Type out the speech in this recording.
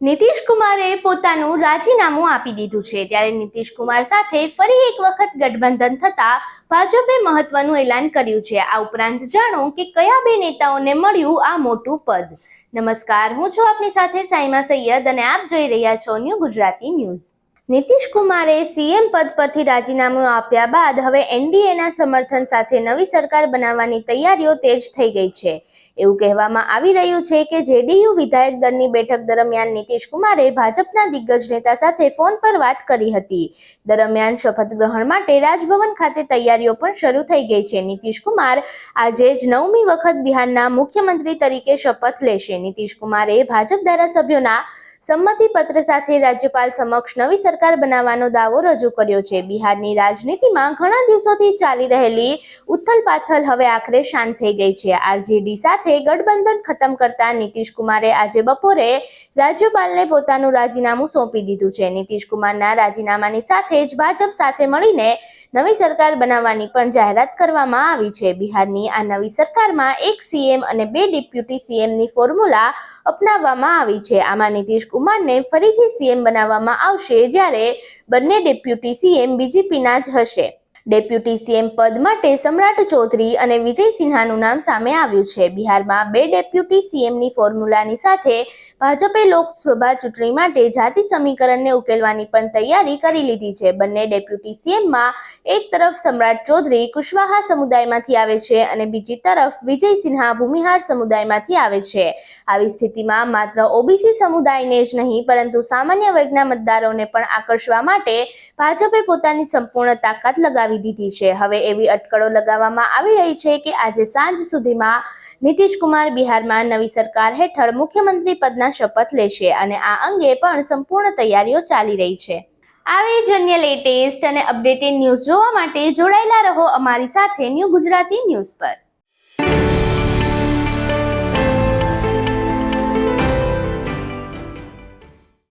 નીતિશ કુમારે પોતાનું રાજીનામું આપી દીધું છે. ત્યારે નીતિશ કુમાર સાથે ફરી એક વખત ગઠબંધન થતા ભાજપે મહત્વનું એલાન કર્યું છે. આ ઉપરાંત જાણો કે કયા બે નેતાઓને મળ્યું આ મોટું પદ. નમસ્કાર, હું છું આપની સાથે સાઈમા સૈયદ અને આપ જોઈ રહ્યા છો ન્યૂ ગુજરાતી ન્યૂઝ. નીતિશ કુમારે સીએમ પદ પરથી રાજીનામું આપ્યા બાદ હવે એનડીએના સમર્થન સાથે નવી સરકાર બનાવવાની તૈયારીઓ તેજ થઈ ગઈ છે. એવું કહેવામાં આવી રહ્યું છે કે જેડીયુ વિધાયક દળની બેઠક દરમિયાન નીતિશ કુમારે ભાજપના દિગ્ગજ નેતા સાથે ફોન પર વાત કરી હતી. દરમિયાન શપથ ગ્રહણ માટે રાજભવન ખાતે તૈયારીઓ પણ શરૂ થઈ ગઈ છે. નીતિશ કુમાર આજે જ નવમી વખત બિહારના મુખ્યમંત્રી તરીકે શપથ લેશે. નીતિશ કુમારે ભાજપ ધારાસભ્યોના સંમતિ પત્ર સાથે રાજ્યપાલ સમક્ષ નવી સરકાર બનાવવાનો દાવો રજૂ કર્યો છે. બિહારની રાજનીતિમાં ઘણા દિવસોથી ચાલી રહેલી ઉથલપાથલ હવે આખરે શાંત થઈ ગઈ છે. આરજેડી સાથે ગઠબંધન ખતમ કરતા નીતિશ કુમારે આજે બપોરે રાજ્યપાલને પોતાનું રાજીનામું સોંપી દીધું છે. નીતિશ કુમારના રાજીનામાની સાથે જ ભાજપ સાથે મળીને નવી સરકાર બનાવવાની પણ જાહેરાત કરવામાં આવી છે. બિહારની આ નવી સરકારમાં એક સીએમ અને બે ડેપ્યુટી સીએમની ફોર્મ્યુલા અપનાવવામાં આવી છે. આમાં નીતિશ કુમારને ફરીથી સીએમ બનાવવામાં આવશે જ્યારે બંને ડેપ્યુટી સીએમ બીજેપીના જ હશે. ડેપ્યુટી સીએમ પદ માટે સમ્રાટ ચૌધરી અને વિજય સિન્હાનું નામ સામે આવ્યું છે. બિહારમાં બે ડેપ્યુટી સીએમની ફોર્મ્યુલાની સાથે ભાજપે લોકસભા ચૂંટણી માટે જાતિ સમીકરણને ઉકેલવાની પણ તૈયારી કરી લીધી છે. બંને ડેપ્યુટી સીએમમાં એક તરફ સમ્રાટ ચૌધરી કુશવાહા સમુદાયમાંથી આવે છે અને બીજી તરફ વિજય સિન્હા ભૂમિહાર સમુદાયમાંથી આવે છે. આવી સ્થિતિમાં માત્ર ઓબીસી સમુદાયને જ નહીં, પરંતુ સામાન્ય વર્ગના મતદારોને પણ આકર્ષવા માટે ભાજપે પોતાની સંપૂર્ણ તાકાત લગાવી દીધી છે. હવે એવી અટકળો લગાવવામાં આવી રહી છે કે આજે સાંજ સુધીમાં નીતિશ કુમાર બિહારમાં નવી સરકાર હેઠળ મુખ્યમંત્રી પદના શપથ લેશે અને આ અંગે પણ સંપૂર્ણ તૈયારીઓ ચાલી રહી છે. આવી જ અન્ય લેટેસ્ટ અને અપડેટેડ ન્યૂઝ જોવા માટે જોડાયેલા રહો અમારી સાથે ન્યૂ ગુજરાતી ન્યૂઝ પર.